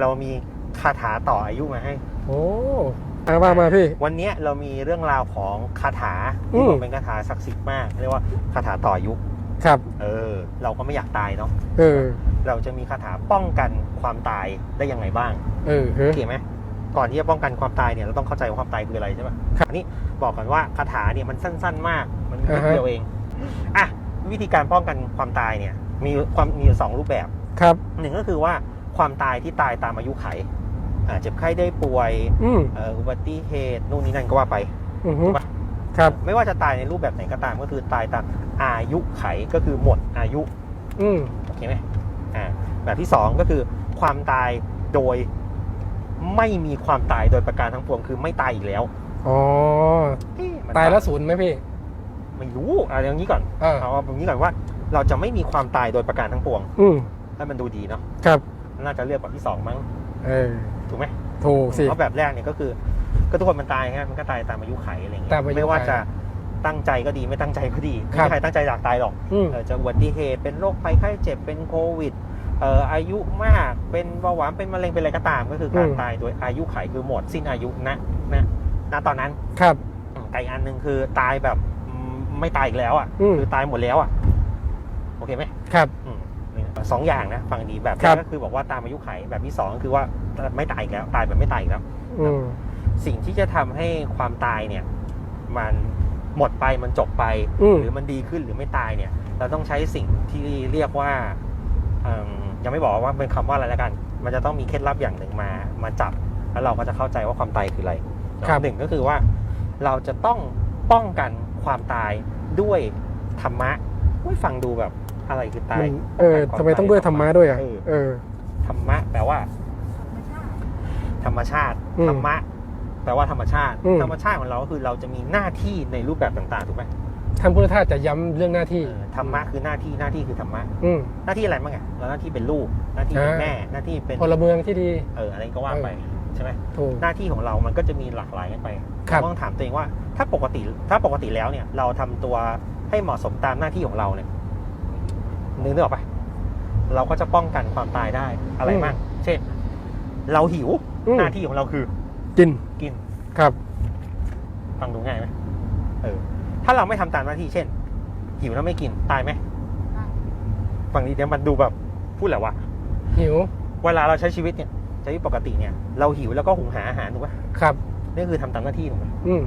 เรามีคาถาต่ออายุมาให้ โอ้อาว่ามาพี่ วันเนี้ยเรามีเรื่องราวของคาถาอืที่มบอกเป็นคาถาศักดิ์สิทธิ์มากเรียกว่าคาถาต่ออายุครับ เออ เราก็ไม่อยากตายเนาะเออ เราจะมีคาถาป้องกันความตายได้ยังไงบ้าง เออเฮ้โอยเคไหมก่อนที่จะป้องกันความตายเนี่ยเราต้องเข้าใจว่าความตายคืออะไรใช่ปะครับอันนี้บอกก่อนว่าคาถาเนี่ยมันสั้น ๆ มาก มันนิดอ่าฮะเดียวเองอะวิธีการป้องกันความตายเนี่ย มีความมีอยู่สองรูปแบบครับหนึ่งก็คือว่า ความตายที่ตายตามอายุไขอ่าเจ็บไข้ได้ป่วยอืมเอ่ออุบัติเหตุนู่นนี่นั่นก็ว่าไปอือฮึครับ ไม่ว่าจะตายในรูปแบบไหนก็ตามก็คือตายตามอายุไขก็คือหมดอายุ อืมโอเคไหมอ่าแบบที่สองก็คือความตายโดยไม่มีความตายโดยประการทั้งปวงคือไม่ตายอีกแล้วอ๋อเอ๊ะมันตายแล้วศูนย์ไหมพี่ไม่รู้อะไรอย่างนี้ก่อนเออเอาแบบนี้ก่อนว่า เราจะไม่มีความตายโดยประการทั้งปวง อืมให้มันดูดีเนาะครับ น่าจะเลือกแบบที่สองมั้งเออถูกไหมถูกสิเพราะแบบแรกเนี่ยก็คือ ก็ทุกคนมันตายไงมันก็ตายตามอายุไขอะไรเงี้ยตามอายุไขไม่ว่าจะตั้งใจก็ดีไม่ตั้งใจก็ดีไม่ครับมีใครตั้งใจอยากตายหรอกอืมเออจะอุบัติเหตุเป็นโรคภัยไข้เจ็บเป็นโควิดเอ่ออายุมากเป็นเบาหวานเป็นมะเร็งเป็นอะไรก็ตาม ก็คือการอืมตายโดยอายุไขคือหมดสิ้นอายุนะนะณตอนนั้นครับอืมแต่อีกอันหนึ่งคือตายแบบอืมไม่ตายอีกแล้วอะอืมคือตายหมดแล้วอะโอเคไหมครับอืมนี่ สองอย่างนะฟังดีแบบแรครักบก็คือบอกว่าตามอายุไขแบบที่สองก็คือว่าไม่ตายอีกแล้วตายแบบไม่ตายอีกแล้วอืมสิ่งที่จะทำให้ความตายเนี่ย มันหมดไปมันจบไปอืมหรือมันดีขึ้นหรือไม่ตายเนี่ย เราต้องใช้สิ่งที่เรียกว่าเอิ่มยังไม่บอกว่าเป็นคำว่าอะไรแล้วกัน มันจะต้องมีเคล็ดลับอย่างหนึ่งมามาจับ แล้วเราก็จะเข้าใจว่าความตายคืออะไรครับหนึ่งก็คือว่าเราจะต้องป้องกันความตายด้วยธรรมะอุ้ยฟังดูแบบ อะไรคือตายมันเออทำไมต้องด้วยธรรมะด้วยอะเออเออ ธรรมะแปลว่า ธรรมชาติอืมธรรมะแปลว่าธรรมชาติ อืม ธรรมชาติของเราก็คือเราจะมีหน้าที่ในรูปแบบต่างๆถูกไหมท่านพุทธทาสจะย้ำเรื่องหน้าที่ เออธรรมะคือหน้าที่หน้าที่คือธรรมะอืม หน้าที่อะไรบ้างไงเราหน้าที่เป็นลูกหน้าที่เป็นอ่า แม่หน้าที่เป็นพลเมืองที่ดีเอออะไรก็ว่าไปใช่ไหมถูก หน้าที่ของเรามันก็จะมีหลากหลายกันไปครับ เราต้องถามตัวเองว่า ถ้าปกติถ้าปกติแล้วเนี่ย เราทำตัวให้เหมาะสมตามหน้าที่ของเราเนี่ย นึกนึกออกปะเราก็จะป้องกันความตายได้อะไรบ้างเช่น เราหิวอืม หน้าที่ของเราคือกินกินครับ ฟังดูง่ายไหมเออ ถ้าเราไม่ทำตามหน้าที่เช่น หิวแล้วไม่กินตายไหมฟังดีเดี๋ยวมันดูแบบพูดแหละวะหิวเวลาเราใช้ชีวิตเนี่ยใช้ชีวิตปกติเนี่ย เราหิวแล้วก็หุงหาอาหารถูกปะครับ นี่คือทำตามหน้าที่ถูกไหมอืม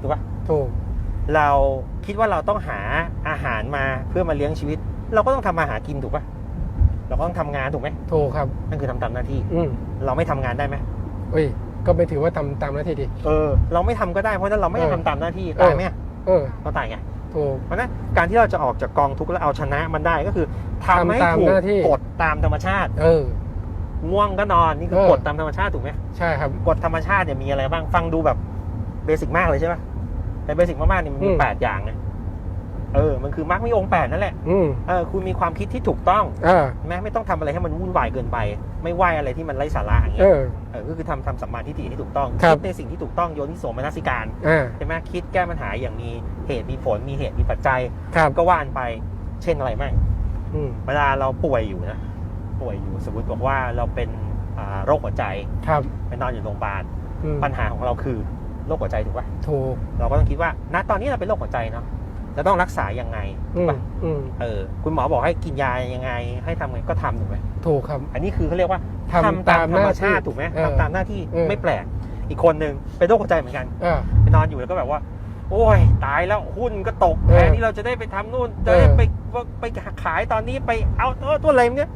ถูกปะถูก เราคิดว่าเราต้องหาอาหารมาเพื่อมาเลี้ยงชีวิต เราก็ต้องทำมาหากินถูกปะเราก็ต้องทำงานถูกไหมถูกครับนั่นคือทำตามหน้าที่ อืมเราไม่ทำงานได้ไหมเอ้ยก็ไม่ถือว่าทำตามหน้าที่ดิเออ เราไม่ทำก็ได้เพราะฉะนั้นเราไม่ได้เออทำตามหน้าที่เออตายไหมอะเออเราตายไงถูกเพราะฉะนั้นการที่เราจะออกจากกองทุกข์แล้วเอาชนะมันได้ก็คือทำให้ทำตามถูกหน้าที่กฎตามธรรมชาติ เออง่วงก็นอนนี่คือเออกฎตามธรรมชาติถูกไหมใช่ครับกฎธรรมชาติเนี่ยมีอะไรบ้างฟังดูแบบเบสิกมากเลยใช่ปะ แต่เบสิกมากๆเนี่ยมันมีอืม แปดอย่างไงเออ มันคือมรรคมีองค์แปดนั่นแหละอืมเออคุณมีความคิดที่ถูกต้องอ่าแม้ไม่ต้องทำอะไรให้มันวุ่นวายเกินไป ไม่ไหวอะไรที่มันไร้สาระอย่างเอเงี้ยอ เออก็คือทำทำสัมมาทิฏฐิที่ถูกต้องครับคิดในสิ่งที่ถูกต้องโยนิโสมนสิการอ่าใช่ไหมคิดแก้ปัญหาอย่างมีเหตุมีผลมีเหตุมีปัจจัยครับก็ว่านไปเช่นอะไรบ้าง อืมเวลาเราป่วยอยู่นะ ป่วยอยู่สมมติบอกว่าเราเป็นอ่าโรคหัวใจครับไปนอนอยู่โรงพยาบาลอืมปัญหาของเราคือ โรคหัวใจถูกปะถูก เราก็ต้องคิดว่า ณตอนนี้เราเป็นโรคหัวใจเนาะจะต้องรักษายังไงถูอืกมปะอืมเออ คุณหมอบอกให้กินยายังไง ให้ทำไงก็ทำถูกไหมถูกครับ อันนี้คือเขาเรียกว่าทำตามธรรมหน้าที่ชาติถูกไหมเออทำตามหน้าที่เออไม่แปลก อีกคนหนึ่งเป็นโรคหัวใจเหมือนกันอ่าไปนอนอยู่แล้วก็แบบว่า โอ้ยตายแล้วหุ้นก็ตกเออแทนที่เราจะได้ไปทำนู่นจะได้เออไปไปขายตอนนี้ไปเอาเออตัวอะไรเนี่ย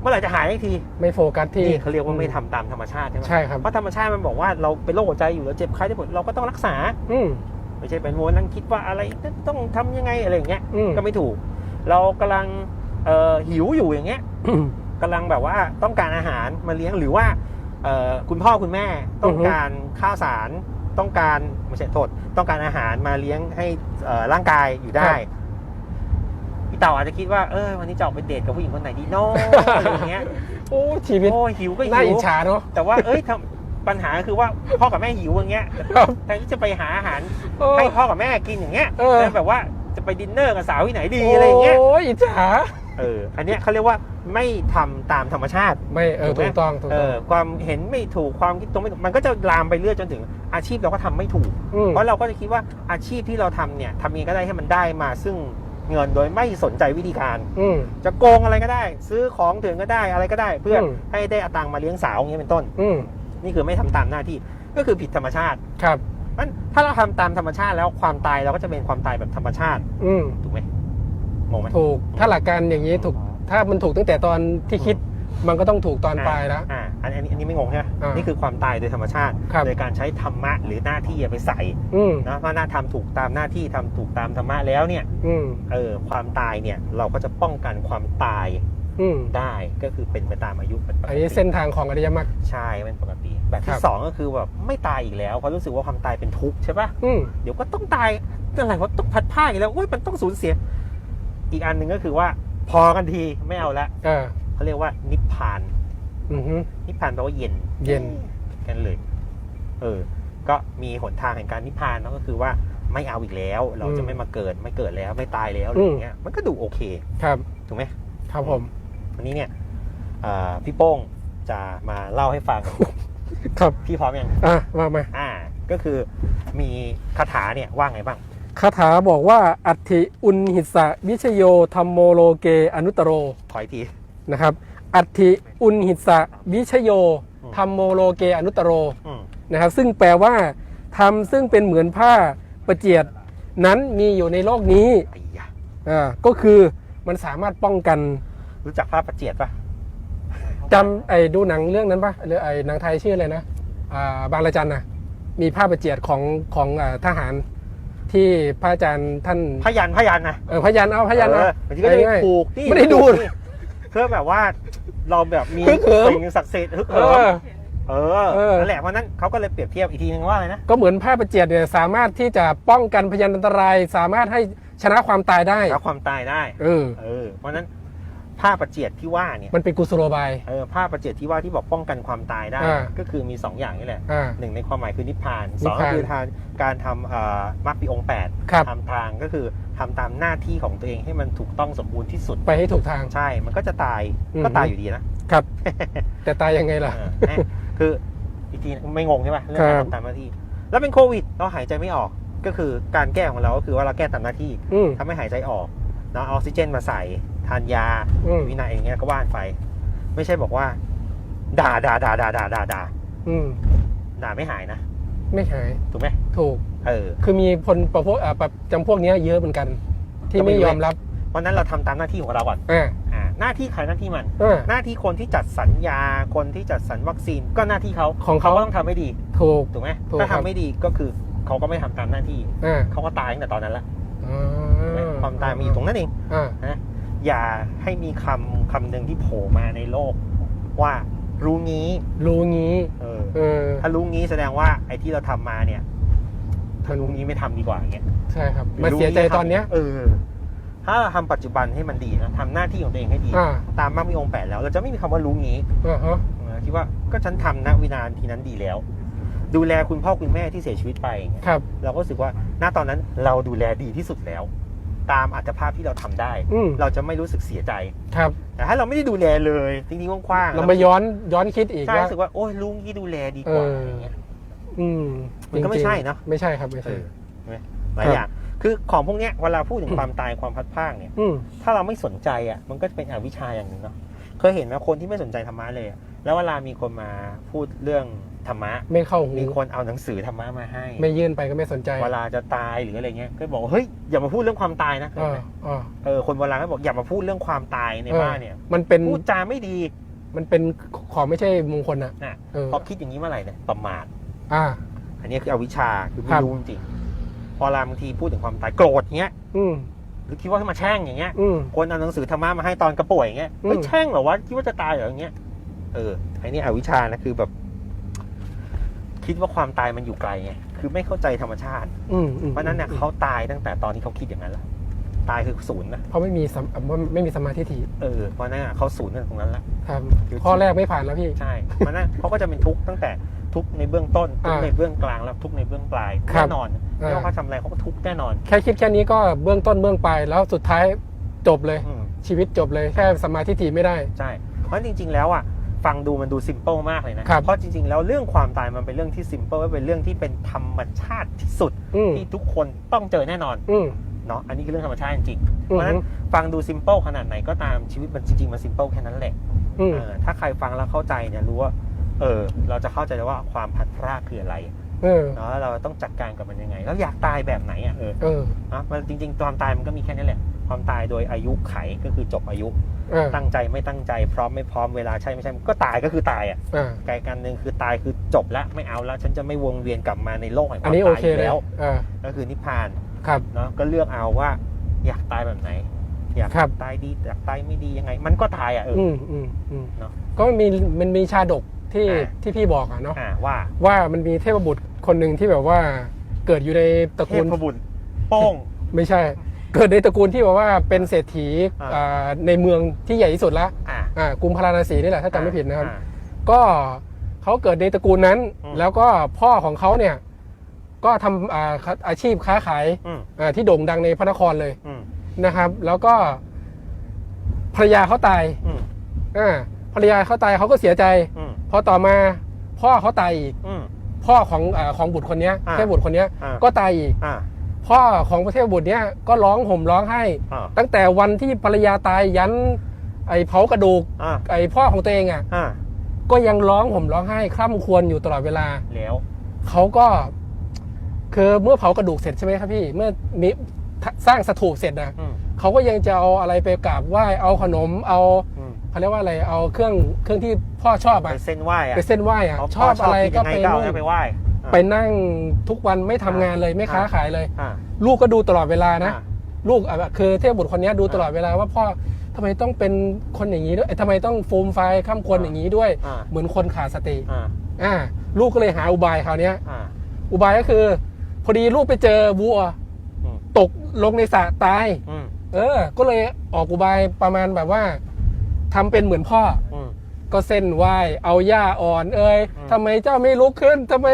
เมื่อไหร่จะหายอีกทีไม่โฟกัสที่นี่เขาเรียกว่าไม่ทำตามธรรมชาติใช่ไหมใช่ครับเพราะธรรมชาติมันบอกว่าเราเป็นโรคหัวใจอยู่แล้วเจ็บไข้ได้ผลเราก็ต้องรักษา อืมไม่ใช่เป็นโมนั่งคิดว่าอะไรต้องทำยังไงอะไรอย่างเงี้ยอืมก็ไม่ถูก เรากำลังเอ่อหิวอยู่อย่างเงี้ยอืมกำลังแบบว่าต้องการอาหารมาเลี้ยงหรือว่าเอ่อคุณพ่อคุณแม่ต้องอือฮึการข้าวสารต้องการไม่ใช่โทษต้องการอาหารมาเลี้ยงให้เอ่อร่างกายอยู่ได้ พี่เต่าอาจจะคิดว่าเออวันนี้จะออกไปเดทกับผู้หญิงคนไหนดีเนาะอะไรอย่างเงี้ยโอ้ชีวิตโอ้ยหิวก็น่าหิอิวจฉาเนาะ แต่ว่าเอ้ยทำปัญหาคือว่าพ่อกับแม่หิวอย่างเงี้ยครับ แทนที่จะไปหาอาหารโอ้ ให้พ่อกับแม่กินอย่างเงี้ยเออ แล้วแบบว่าจะไปดินเนอร์กับสาวที่ไหนดีอะไรอย่างเงี้ยโอ้ยอิจฉาเอออันเนี้ยเขาเรียกว่าไม่ทำตามธรรมชาติ ไม่เออถูกไหมถูกต้องถูกเอต้องอความเห็นไม่ถูกความคิดตรงไม่ถูกมันก็จะลามไปเรื่อยจนถึงอาชีพเราก็ทำไม่ถูกอืมเพราะเราก็จะคิดว่าอาชีพที่เราทำเนี่ยทำยังไงก็ได้ให้มันได้มาซึ่ง เงินโดยไม่สนใจวิธีการ อืม จะโกงอะไรก็ได้ ซื้อของถึงก็ได้อะไรก็ได้ เพื่ออม ให้ได้เอาตังค์มาเลี้ยงสาวอย่างนี้ยเป็นต้น อืมนี่คือไม่ทำตามหน้าที่ก็คือผิดธรรมชาติครับ มันถ้าเราทำตามธรรมชาติแล้วความตายเราก็จะเป็นความตายแบบธรรมชาติอืมถูกไหมงงไหมถูกถ้าหลักการอย่างนี้ถูกถ้ามันถูกตั้งแต่ตอนที่คิด มันก็ต้องถูกตอนปลายแล้ว อ่าอันอันนี้อันนี้ไม่งงใช่ไหมอ่านี่นี่คือความตายโดยธรรมชาติ ครับ โดยการใช้ธรรมะหรือหน้าที่ไปใส่อืมนะว่าหน้าทำถูกตามหน้าที่ทำถูกตามธรรมะแล้วเนี่ยอืมเออความตายเนี่ยเราก็จะป้องกันความตายอืมได้ก็คือเป็นไปตามอายุเป็นปกอันตินี้เส้นทางของอริยมรรค ใช่เป็นปกติ แบบครัที่บ สองก็คือแบบไม่ตายอีกแล้วเพราะรู้สึกว่าความตายเป็นทุกข์ใช่ปะ อืม เดี๋ยวก็ต้องตายอะไรวะต้องพัดผ้าอีกแล้วโอ้ยมันต้องสูญเสีย อีกอันหนึ่งก็คือว่า พอกันทีไม่เอาละเออ เขาเรียกว่านิพพาน อือฮึนิพพานแปลว่าเย็นเย็น กันเลย เออ ก็มีหนทางแห่งการนิพพานเนอะก็คือว่าไม่เอาอีกแล้ว เราจะไม่มาเกิดไม่เกิดแล้วไม่ตายแล้วอะไรอย่างเงี้ย มันก็ดูโอเค ครับ ถูกไหมครับผม วันนี้เนี่ยเอ่อพี่โป้งจะมาเล่าให้ฟัง ครับพี่พร้อมยังอะมามาอ่า ก็คือมีคาถาเนี่ยว่าไงบ้างคาถาบอกว่าอัตถิอุณหิสะวิชโยธรรมโมโลเกอนุตตโร ขออีกที นะครับ อัตถิอุณหิสะวิชโยอืมธรรมโมโลเกอนุตตโรอืมนะครับซึ่งแปลว่าทำซึ่งเป็นเหมือนผ้าประเจียดนั้นมีอยู่ในโลกนี้ไอ้ยะอ่าก็คือมันสามารถป้องกันรู้จักภาพประเจียดปะจำไอ้ดูหนังเรื่องนั้นปะหรือไอ้หนังไทยชื่ออะไรนะอ่าบางระจันนะมีผ้าประเจียดของของอ่าทหารที่พระอาจารย์ท่านพยันพยันนะเออพยันเอาพยันเอาเออบางทีก็จะมีง่ายๆผูกนี่ไม่ได้ดูผูกนี่ เพื่อแบบว่าเราแบบมีฮึกเหิม สิ่งศักดิ์สิทธิ์ฮึกเอเหิมอ เออเออ นั่นแหละเพราะนั้นเขาก็เลยเปรียบเทียบอีกทีนึงว่าอะไรนะ ก็เหมือนผ้าประเจียดเนี่ยสามารถที่จะป้องกันพยานอันตราย สามารถให้ชนะความตายได้ รับความตายได้ เออ เออ เพราะฉะนั้น ผ้าประเจียดที่ว่าเนี่ยมันเป็นกุศโลบายเออผ้าประเจียดที่ว่าที่บอกป้องกันความตายได้ อ่าก็คือมีสองอย่างนี่แหละอ่าหนึ่งในความหมายคือนิพพานนิสพองพานก็คือทางการทำเอ่อมรรคปีองค์แปดครับทำทางก็คือทำตามหน้าที่ของตัวเองให้มันถูกต้องสมบูรณ์ที่สุด ไปให้ถูกทาง ใช่ มันก็จะตายอืม ก็ตายอยู่ดีนะ ครับ แต่ตายยังไงล่ะ เออแน่คืออีกทีไม่งงใช่ป่ะเรื่องคการรับทำตามหน้าที่ แล้วเป็นโควิดเราหายใจไม่ออก ก็คือการแก้ของเราก็คือว่าเราแก้ตามหน้าที่อืม ทำให้หายใจออกเนาะเอาออกซิเจนมาใส่ ทานยาอืม วินัยอย่างเงี้ยก็ว่านไป ไม่ใช่บอกว่า ด่าด่าด่าด่าด่าด่าด่าอืม ด่าไม่หายนะไม่หาย ถูกไหมถูก เออ คือมีคนประพวกอ่าประจำพวกเนี้ยเยอะเหมือนกัน ที่ไม่ยอมรับเพราะฉะนั้นเราทำตามหน้าที่ของเราก่อนอ่าอ่าหน้าที่ใครหน้าที่มัน อ่าหน้าที่คนที่จัดสัญญาคนที่จัดสรรวัคซีนก็หน้าที่เขาของเขาก็ต้องทำให้ดี ถูก ถูกไหมถูกถ้าครัทำบ ไม่ดีก็คือเขาก็ไม่ทำตามหน้าที่อ่าเขาก็ตายตั้งแต่ตอนนั้นละอ่ถูกไหมาความตายมีอยู่ตรงนั้นเองอ่านะ อย่าให้มีคำคำหนึ่งที่โผล่มาในโลก ว่ารู้งี้ รู้งี้ เออ เออ ถ้ารู้งี้แสดงว่าไอ้ที่เราทำมาเนี่ย ถ้ามันรู้งี้ไม่ทำดีกว่าอย่างเงี้ยใช่ครับ มาเสียใจตอนเนี้ย เออ ถ้าเราทำปัจจุบันให้มันดีนะทำหน้าที่ของตัวเองให้ดี อ่า ตามมรรคมีองค์แปดแล้ว เราจะไม่มีคำว่ารู้งี้ อ่าฮะเออคิดว่าก็ฉันทำณวินาทีนั้นดีแล้ว ดูแลคุณพ่อคุณแม่ที่เสียชีวิตไปอย่างเงี้ยครับ เราก็รู้สึกว่าณตอนนั้นเราดูแลดีที่สุดแล้ว ตามอัตภาพที่เราทำได้อืมเราจะไม่รู้สึกเสียใจครับแต่ถ้าเราไม่ได้ดูแลเลยจริงๆกว้างๆเรามาย้อนย้อนคิดอีกใช่ว่ารู้สึกว่าโอ้ยลุงที่ดูแลดีกว่าเออออย่างเงี้ยอืมมันก็ไม่จริงๆใช่เนอะไม่ใช่ครับไม่เอใช่อใช่ไหมหลายอย่างคือของพวกเนี้ยเวลาพูดถึงความตายความพัดพรากเนี่ยอืมถ้าเราไม่สนใจอะมันก็จะเป็นอวิชชาอย่างหนึ่งเนาะเคยเห็นไหมคนที่ไม่สนใจธรรมะเลยอะ แล้วเวลามีคนมาพูดเรื่องธรรมะ ไม่เข้าหูมีคนเอาหนังสือธรรมะมาให้ ไม่ยื่นไปก็ไม่สนใจ เวลาจะตายหรืออะไรเงี้ย ก็บอกว่าเฮ้ยอย่ามาพูดเรื่องความตายนะอ่าอ่าเออคนโบราณก็บอกอย่ามาพูดเรื่องความตายในบ้านเนี่ย มันเป็นพูดจาไม่ดี มันเป็นของไม่ใช่มงคลอะน่ะเออพอคิดอย่างนี้เมื่อไหร่เนี่ยประมาทอ่า อันนี้คืออวิชชาคือคไม่รับรู้จริงๆพอเวลาบางทีพูดถึงความตายโกรธเงี้ย อืมหรือคิดว่าให้มาแช่งอย่างเงี้ยอืมคนเอาหนังสือธรรมะมาให้ตอนกระป่วยอย่างเงี้ยอืมเฮ้ยแช่งเหรอวะคิดว่าจะตายเหรออย่างเงี้ย เออไอ้นี่อวิชชานะคือแบบ คิดว่าความตายมันอยู่ไกลไงคือไม่เข้าใจธรรมชาติ อืมอืมเพราะฉะนั้นเนี่ยเขาตายตั้งแต่ตอนที่เขาคิดอย่างนั้นแล้วตายคือศูนย์นะเพราะไม่มีสัมไม่มีสมาธิถี่เออเพราะฉะนั้นอะเขาศูนย์ตั้งแต่ตรงนั้นแล้วครับคือข้อแรกไม่ผ่านแล้วพี่ ใช่เพราะฉะนั้นเขาก็จะเป็นทุกข์ตั้งแต่ทุกข์ในเบื้องต้นทุกข์อ่าในเบื้องกลางแล้วทุกข์ในเบื้องปลายครับแน่นอนไม่ว่าเขาทำอะไรเขาก็ทุกข์แน่นอน แค่คิดแค่นี้ก็เบื้องต้นเบื้องปลายแล้วสุดท้ายจบเลยอืมชีวิตจบเลยแค่สมมาธิฏฐิไม่ได้ใช่เพราะจริง ๆ แล้วอะ ฟังดูมันดูซิมเ l ิลมากเลยนะ เพราะจริงๆ แล้วเรื่องความตายมันเป็นเรื่องที่ซิมเ l ิลเป็นเรื่องที่เป็นธรรมชาติที่สุดอืมที่ทุกคนต้องเจอแน่นอนอืมเนาะอันนี้คือเรื่องธรรมชาติจริงๆเพอืมราะฉะนั้นฟังดูซิมเ l ิลขนาดไหนก็ตามชีวิตมันจริงๆมันซิมเ l ิลแค่นั้นแหละอืมเออถ้าใครฟังแล้วเข้าใจเนี่ยรู้ว่าเออเราจะเข้าใจได้ว่าความพัดพรากคืออะไรเออเนาะเราต้องจัดการกับมันยังไง แล้วอยากตายแบบไหนอะเออเออนะมันจริงๆความตายมันก็มีแค่นี้แหละ ความตายโดยอายุไขก็คือจบอายุ เออ ตั้งใจไม่ตั้งใจพร้อมไม่พร้อมเวลาใช่ไม่ใช่ก็ตายก็คือตายอะอ่าไกลกันหนึ่งคือตายคือจบแล้วไม่เอาแล้วฉันจะไม่วงเวียนกลับมาในโลกแห่งคอันวามนี้โอตายเคอีกเลยแล้ว เออก็คือนิพพานครับ เนาะก็เลือกเอาว่า อยากตายแบบไหน อยากครับ ตายดีอยากตายไม่ดียังไง มันก็ตายอะเอออืมอืมอืมเนอะก็มีมันมีชาดกที่อ่า ที่พี่บอกอะเนาะอ่าว่าว่ามันมีเทพบุตรคนหนึ่งที่แบบว่าเกิดอยู่ในตระเทกูลพบุตรโป้งไม่ใช่ เกิดในตระกูลที่แบบว่าเป็นเศรษฐีอ่าอ่าในเมืองที่ใหญ่ที่สุดละอ่า อ่ากรุงพาราณสีนี่แหละถ้าจำไม่ผิดนะครับอ่าก็เขาเกิดในตระกูลนั้น อืม แล้วก็พ่อของเขาเนี่ย ก็ทำอ่าอาชีพค้าขายอืมอ่าที่โด่งดังในพระนครเลยอืมนะครับ แล้วก็ภรรยาเขาตายอืมอ่าภรรยาเขาตายเขาก็เสียใจ อืมพอต่อมาพ่อเขาตายอีก อืม พ่อของอาของบุตรคนเนี้ยอ่าเทพบุตรคนเนี้ย อ่าก็ตายอีก อ่า พ่อของเทพบุตรเนี้ยก็ร้องห่มร้องไห้ อ่า ตั้งแต่วันที่ภรรยาตายยันไอเผากระดูกอ่าไอพ่อของตัวเองอะ อ่าก็ยังร้องห่มร้องไห้คร่ำครวญอยู่ตลอดเวลา แล้วเขาก็ คือเมื่อเผากระดูกเสร็จใช่ไหมครับพี่ เมื่อมีสร้างสถูปเสร็จนะอืมเขาก็ยังจะเอาอะไรไปกราบไหว้เอาขนมเอาอืมเขาเรียกว่าอะไรเอาเครื่องเครื่องที่พ่อชอบไปอะเส้นไหว้อะไปเส้นไหว้อะเขาชอบอะไรก็กินไปยังงก็เอานู่นเนี่ยไปไหว้อ่า ไปนั่งทุกวันไม่ทำงานเลยไม่ค้าขายเลย อ่า ลูกก็ดูตลอดเวลานะ อ่าลูกอะคือเทพบุตรคนเนี้ยดูตลอดเวลาว่าพ่อทำไมต้องเป็นคนอย่างนี้ด้วยเอ้ยทำไมต้องฟูมไฟายข้ามควรอย่างนี้ด้วย อ่า เหมือนคนขาดสติอ่าอ่าลูกก็เลยหาอุบายคราวเนี้ย อ่า อุบายก็คือ พอดีลูกไปเจอวัวอืม ตกลงในสระตาย อืมเออ ก็เลยออกอุบายประมาณแบบว่าทำเป็นเหมือนพ่อ อืม ก็เส้นไหวเอาหญ้าอ่อนเอ้ยอืมทำไมเจ้าไม่ลุกขึ้นทำไม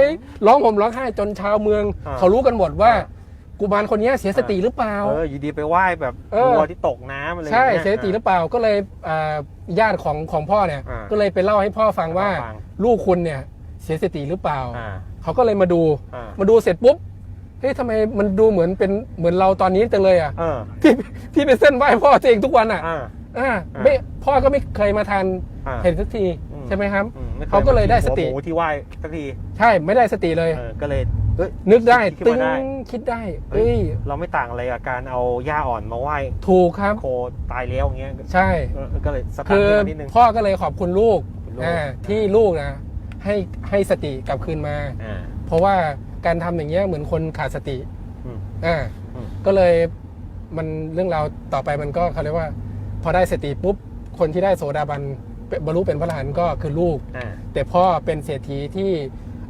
ร้องห่มร้องไห้จนชาวเมือง อ่าเขารู้กันหมดว่า อ่า กุมารคนเนี้ยเสียสติหรือเปล่า เอออยู่ดีไปไหว้แบบเออ วัวที่ตกน้ำอะไรใช่อย่างงี้ย เสียสติหรือเปล่าก็เลยอ่าญาติของของพ่อเนี่ย อ่าก็เลยไปเล่าให้พ่อฟังว่าฟัง ลูกคุณเนี่ยเสียสติหรือเปล่า อ่าเขาก็เลยมาดู อ่ามาดูเสร็จปุ๊บเฮ้ยทำไมมันดูเหมือนเป็นเหมือนเราตอนนี้จังเลยอะ เออที่ที่ไปเส้นไหว้พ่อตัวเองทุกวันอะ อ่า อ่าอ่าไม่พ่อก็ไม่เคยมาทานอ่า เห็นสักทีอืมใช่ไหมครับ อืมไม่คเขาก็เลยได้สติ หัวหมูที่ไหว้สักทีใช่ไม่ได้สติเลย เออก็เลยเอ้ย นึกได้คิดตึขึ้งนมาได้ คิดได้เฮ้เอ้ยยเราไม่ต่างอะไรกับการเอาหญ้าอ่อนมาไหว้ถูกครับ โคตายแล้วอย่างเงี้ยใช่ เออก็เลยสตาร์ทคือขึ้นมานิดนึง พ่อก็เลยขอบคุณลูกขอบคุณลูก อ่าที่ลูกนะให้ให้สติกลับคืนมา อ่า เพราะว่าการทำอย่างเงี้ยเหมือนคนขาดสติอืมอ่าอืม ก็เลยมันเรื่องราวต่อไปมันก็เขาเรียกว่าพ อได้สติปุ๊บ คนที่ได้โสดาบันเป็นบรรลุเป็นพระอรหันต์ก็คือลูก อ่า แต่พ่อเป็นเศรษฐีที่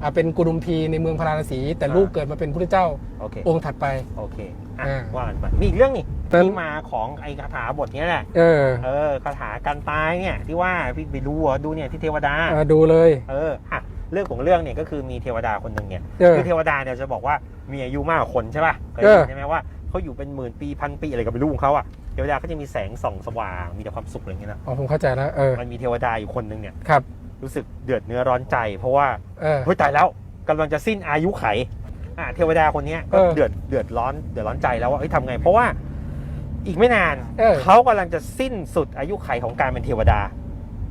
อ่าเป็นกุดุมพีในเมืองพาราณสี แต่อ่า ลูกเกิดมาเป็นพระเจ้าโอเค องค์ถัดไป โอเคอะอ่าว่ากันไปมีอีกเรื่องนี่นั้นที่มาของไอ้คาถาบทเนี้ยแหละ เออเออคาถาการตายเนี่ยที่ว่าพี่ไปดูเหรอดูเนี่ยที่เทวดา อ่าดูเลย เอออะเรื่องของเรื่องเนี่ยก็คือมีเทวดาคนหนึ่งเนี่ย เออ คือเทวดาเนี่ยจะบอกว่ามีอายุมากกว่าคนใช่ป่ะเคยเอได้อยินใช่ไหมว่าเขาอยู่เป็นหมื่นปีพันปีอะไรก็ไม่รู้ของเขาอะ เทวดาก็จะมีแสงส่องสว่าง มีแต่ความสุขอะไรอย่างเงี้ยนะอ๋อผมเข้าใจแล้วเออมันมีเทวดาอยู่คนหนึ่งเนี่ยครับ รู้สึกเดือดเนื้อร้อนใจ เพราะว่าเออ เฮ้ยตายแล้วกำลังจะสิ้นอายุไขอะเทวดาคนเนี้ยก็เออ เดือดเดือดร้อนเดือดร้อนใจแล้วว่าเฮ้ยทำไง เพราะว่าอีกไม่นาน เออ เขากำลังจะสิ้นสุดอายุไขของการเป็นเทวดา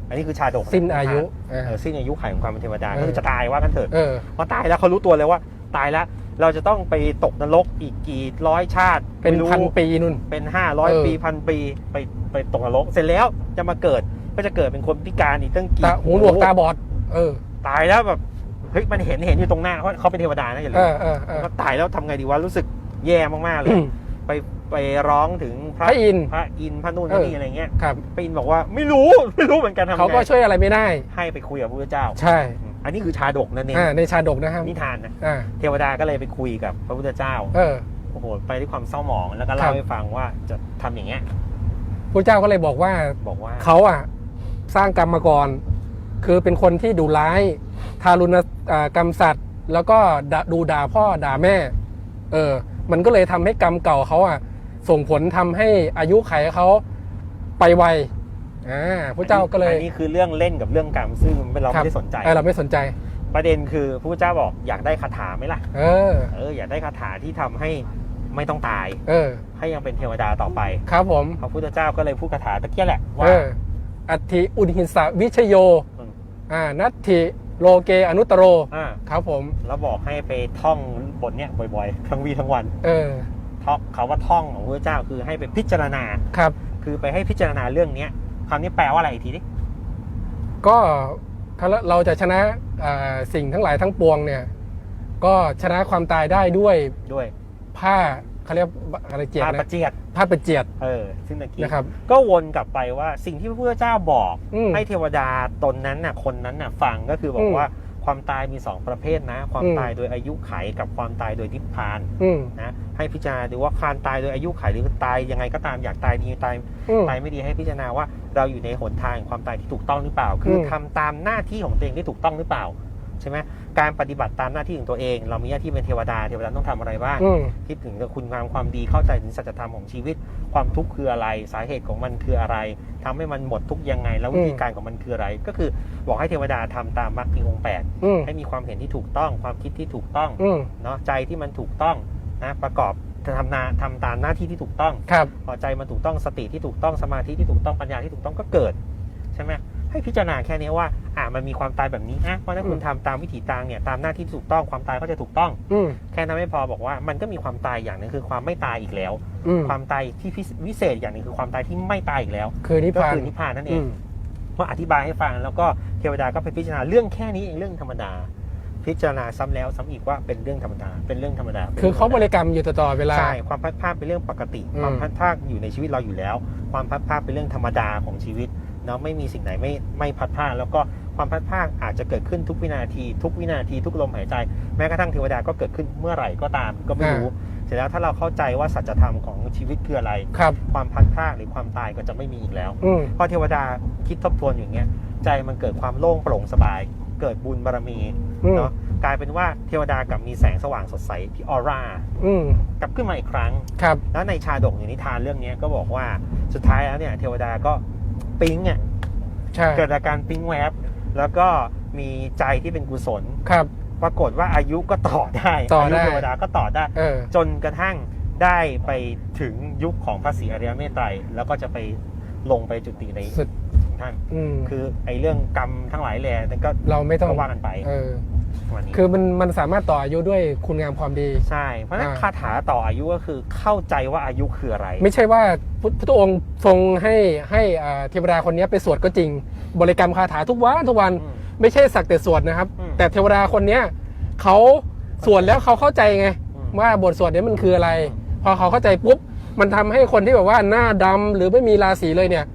อันนี้คือชาดกะสิ้นอายุเออเออ สิ้นอายุไขของความเป็นเทวดาเออ ก็คือจะตายว่ากันเถอะเออ พอตายแล้วเขารู้ตัวเลยว่า ตายแล้ว เราจะต้องไปตกนรกอีกกี่ร้อยชาติเป็นไม่รู้พันปีนุ่น เป็นห้าร้อยเออ ปีพันปีไปไปตกนรกเสร็จแล้วจะมาเกิดก็จะเกิดเป็นคนพิการอีกตั้งกี่ตาหูหนวกตาบอด เออตายแล้วแบบเฮ้ยมันเห็นเห็นอยู่ตรงหน้าเขาเขาเป็นเทวดานะอย่าลืเอมอเออเออก็ตายแล้วทำไงดีวะรู้สึกแย่มากๆเลย ไปไปร้องถึงพพระระอินทร์ พระอินทร์พระนู่นพเอระอนี่อะไรเงี้ยครับ พระอินทร์บอกว่าไม่รู้ไม่รู้เหมือนกันทำไงเขาก็ช่วยอะไรไม่ได้ ให้ไปคุยกับพระพุทธเจ้า ใช่ อันนี้คือชาดกนั่นเองอ่าในชาดกนะครับนิทานนะอ่าเทวดาก็เลยไปคุยกับพระพุทธเจ้าเออโอ้โหไปด้วยความเศร้าหมองแล้วก็ครัเล่าบให้ฟังว่าจะทำอย่างเงี้ยพระเจ้าก็เลยบอกว่าบอกว่าเขาอะสร้างกรรมมาก่อนคือเป็นคนที่ดุร้ายทารุณอ่ากรรมสัตว์ แล้วก็ด่าดูด่าพ่อด่าแม่ เออ มันก็เลยทำให้กรรมเก่าเขาอะส่งผลทำให้อายุไขเขาไปไว อ่าพระเจ้าก็เลยอันนี้คือเรื่องเล่นกับเรื่องกรรมซึ่งเราครับไม่ได้สนใจเออเราไม่สนใจ ประเด็นคือพระพุทธเจ้าบอกอยากได้คาถาไหมล่ะ เออ เอออยากได้คาถาที่ทำให้ไม่ต้องตาย เออ ให้ยังเป็นเทวดาต่อไป ครับผมพระพุทธเจ้าก็เลยพูดคาถาตะเกียแหละเอว่าออัตถิอุณหินสวิชโยอืมอ่านัตถิโลเกอนุตตโรอ่าครับผม แล้วบอกให้ไปท่องบทเนี้ยบ่อยๆ ทั้งวีทั้งวัน เออท่องเขาว่าท่องของพระเจ้าคือให้ไปพิจารณาครับ คือไปให้พิจารณาเรื่องเนี้ย คำนี้แปลว่าอะไรอีกทีดิก็ถ้าเราจะชนะอ่าสิ่งทั้งหลายทั้งปวงเนี่ย ก็ชนะความตายได้ด้วยด้วยผ้าเขาเรียกอะไรเจียดพาปนะเจียดผ้าประเจียดเออซึ่งตะกี้นะครับ ก็วนกลับไปว่าสิ่งที่พระพุทธเจ้าบอกอืมให้เทวดาตนนั้นน่ะคนนั้นน่ะฟังก็คือบอกอืมว่า ความตายมีสองประเภทนะ ความอืมตายโดยอายุไขกับความตายโดยนิพพานอืมนะให้พิจารณาดูว่าการตายโดยอายุไขหรือตายยังไงก็ตามอยากตายดีตายอืมตายไม่ดีให้พิจารณาว่าเราอยู่ในหนทางแห่งความตายที่ถูกต้องหรือเปล่า คืออมทำตามหน้าที่ของตัวเองที่ถูกต้องหรือเปล่า ใช่ไหมการปฏิบัติตามหน้าที่ของตัวเอง เรามีหน้าที่เป็นเทวดาเทวดาต้องทำอะไรบ้าง อืม คิดถึงคุณงามความดีเข้าใจถึงสัจธรรมของชีวิต ความทุกข์คืออะไร สาเหตุของมันคืออะไรทำให้มันหมดทุกข์ยังไง แล้ววิธีการของมันคืออะไร ก็คือบอกให้เทวดาทำตามมรรคมีองค์แปดอืมให้มีความเห็นที่ถูกต้อง ความคิดที่ถูกต้องอืมเนาะใจที่มันถูกต้องนะประกอบทำนาทำตามหน้าที่ที่ถูกต้อง ครับ พอใจมันถูกต้องสติที่ถูกต้องสมาธิที่ถูกต้องปัญญาที่ถูกต้องก็เกิด ใช่ไหม ให้พิจารณาแค่นี้ว่าอ่ามันมีความตายแบบนี้นะเพราะฉะนั้นคุณทำตามวิถีทางเนี่ยตามหน้าที่ที่ถูกต้องความตายก็จะถูกต้องอืมแค่นั้นไม่พอบอกว่ามันก็มีความตายอย่างหนึงคือความไม่ตายอีกแล้วอืมความตายที่พิเศษวิเศษอย่างหนึ่งคือความตายที่ไม่ตายอีกแล้วคือนิพก็พานคือนิพพานนั่นเออืงมเพราะอธิบายให้ฟังแล้วก็เทวดาก็ไปพิจารณาเรื่องแค่นี้เองเรื่องธรรมดา พิจารณาซ้ำแล้วซ้ำอีกว่าเป็นเรื่องธรรมดาเป็นเรื่องธรรมดา คือเขาบริกรรมอยู่ตลอดเวลาใช่ความพัดภาคเป็นเรื่องปกติอืมความพัดภาคอยู่ในชีวิตเราอยู่แล้ว ความพัดภาคเป็นเรื่องธรรมดาของชีวิต เนาะไม่มีสิ่งไหนไม่ไม่พัดภาคแล้วก็ความพัดภาคอาจจะเกิดขึ้นทุกวินาที ทุกวินาทีทุกลมหายใจแม้กระทั่งเทวดาก็เกิดขึ้นเมื่อไหร่ก็ตามก็ไม่รู้เสร็จแล้วถ้าเราเข้าใจว่าสัจธรรมของชีวิตคืออะไรครับความพัดพรากหรือความตายก็จะไม่มีอีกแล้วอืมพอเทวดาคิดทบทวนอย่างเงี้ยใจมันเกิดความโล่งโปร่งสบาย เกิดบุญบารมีอืมเนาะกลายเป็นว่าเทวดากลับมีแสงสว่างสดใสที่ออร่าอืมกลับขึ้นมาอีกครั้งครับแล้วในชาดกอย่างนิทานเรื่องเนี้ยก็บอกว่าสุดท้ายแล้วเนี่ยเทวดาก็ ปิ๊งอะใช่เกิดอาการปิ๊งแวบ แล้วก็มีใจที่เป็นกุศล ครับ ปรากฏว่าอายุก็ต่อได้ต่ออายุได้ เทวดาก็ต่อได้ เออ จนกระทั่งได้ไปถึงยุคของพระศรีอริยเมตไตรแล้วก็จะไปลงไปจุติในสุดของท่าน อืมคือไอ้เรื่องกรรมทั้งหลายแหล่นั่นก็เราไม่ต้องก็ว่ากันไป เออ วันนี้คือมันมันสามารถต่ออายุด้วยคุณงามความดี ใช่ เพราะฉะนั้นอ่าคาถาต่ออายุก็คือเข้าใจว่าอายุคืออะไร ไม่ใช่ว่าพุทพุทธองค์ทรงให้ให้อ่าเทวดาคนนี้ไปสวดก็จริง บริกรรมคาถาทุกวันทุกวันอืมไม่ใช่สักแต่สวดนะครับอืมแต่เทวดาคนเนี้ยเขาสวดแล้วเขาเข้าใจไงอืมว่าบทสวดเนี้มันคืออะไรอืมพอเขาเข้าใจปุ๊บมันทำให้คนที่แบบว่าหน้าดำหรือไม่มีราศีเลยเนี่ย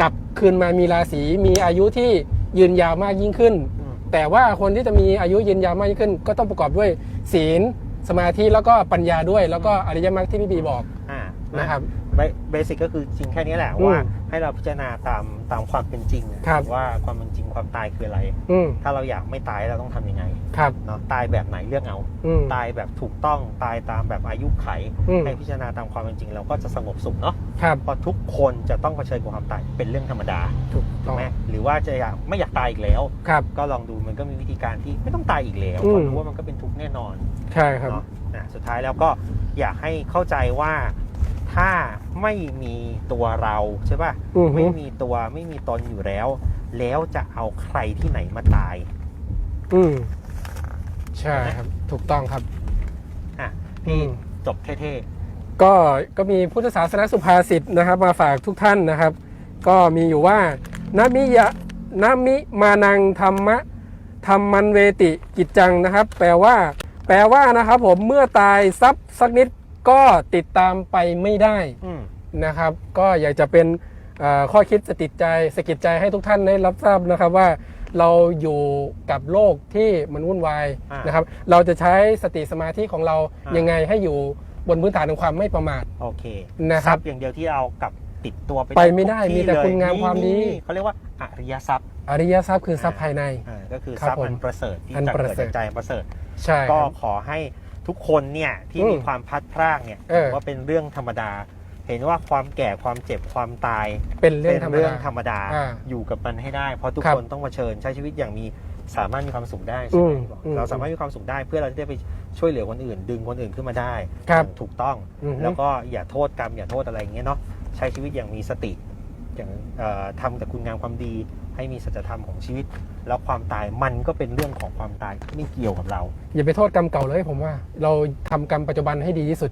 กลับคืนมามีราศีมีอายุที่ยืนยาวมากยิ่งขึ้นอืม แต่ว่าคนที่จะมีอายุยืนยาวมากยิ่งขึ้น ก็ต้องประกอบด้วยศีลสมาธิแล้วก็ปัญญาด้วย แล้วก็อริยมรรคที่พี่บีบอกอ่านะครับ เบสิกก็คือจริงแค่นี้แหละอืมว่าให้เราพิจารณาตามตามความเป็นจริงนะครับ ว่าความเป็นจริงความตายคืออะไร อืมถ้าเราอยากไม่ตายเราต้องทำยังไงครับ เนาะตายแบบไหนเลือกเอา อืม ตายแบบถูกต้องตายตามแบบอายุไขอืม ให้พิจารณาตามความเป็นจริง เราก็จะสงบสุขเนาะครับ เพราะทุกคนจะต้องเผชิญกับความตายเป็นเรื่องธรรมดาถูกถูต้กองไหมหรือว่าจะอยากไม่อยากตายอีกแล้ว ครับ ก็ลองดูมันก็มีวิธีการที่ไม่ต้องตายอีกแล้วอืม เพราะรู้ว่ามันก็เป็นทุกข์แน่นอนใช่ครับ เนาะอะสุดท้ายแล้วก็อยากให้เข้าใจว่าถ้า ไม่มีตัวเราใช่ป่ะอือฮึ ไม่มีตัวไม่มีตนอยู่แล้ว แล้วจะเอาใครที่ไหนมาตาย อืมใช่ครับ ถูกต้องครับอะพี่อืม จบเท่ก็ก็มีพุทธศาสนสุภาษิตนะครับมาฝากทุกท่านนะครับ ก็มีอยู่ว่านามิยะนามิมานังธรรมะธรรมันเวติกิจจังนะครับ แปลว่า แปลว่านะครับ ผมเมื่อตายซับสักนิด ก็ติดตามไปไม่ได้ๆอืม นะครับ ก็อยากจะเป็นเอ่อข้อคิดสติดใจสะกิดใจให้ทุกท่านได้รับทราบนะครับว่าเราอยู่กับโลกที่มันวุ่นวายอ่านนะครับ เราจะใช้สติสมาธิของเราอ่ายั ยังไงให้อยู่บนพื้นฐานของความไม่ประมาท โอเคนะครับทพย์อย่างเดียวที่เอากลับติดตัวไปไปไม่ได้ทุกที่มีแต่เลยคุณงามความดี นี่เขาเรียกว่าอริยทรัพย์อริยทรัพย์คือทรัพย์ภายใน อ่าก็คือครับทรัพย์อันผมประเสริฐที่อันจะประเกิดเสริจาฐกใจประเสริฐ ใช่ก็ครับ ขอให้ ทุกคนเนี่ยที่อืมมีความพลัดพรากเนี่ยเออว่าเป็นเรื่องธรรมดา เห็นว่าความแก่ความเจ็บความตายเป็นเรื่องเป็นธรรมเรื่องดา ธรรมดาอ่าอยู่กับมันให้ได้ เพราะทุกครับคนต้องมาเผชิญใช้ชีวิตอย่างมีสามารถมีความสุขได้ใช่ไหมอืมบอกอืมเราสามารถมีความสุขได้เพื่อเราจะได้ไปช่วยเหลือคนอื่น ดึงคนอื่นขึ้นมาได้ครับอย่างถูกต้อง อือฮึ แล้วก็อย่าโทษกรรมอย่าโทษอะไรอย่างเงี้ยเนาะใช้ชีวิตอย่างมีสติอย่างเอ่อทำแต่คุณงามความดี ให้มีสัจธรรมของชีวิต แล้วความตายมันก็เป็นเรื่องของความตายไม่เกี่ยวกับเรา อย่าไปโทษกรรมเก่าเลยผมว่า เราทำกรรมปัจจุบันให้ดีที่สุด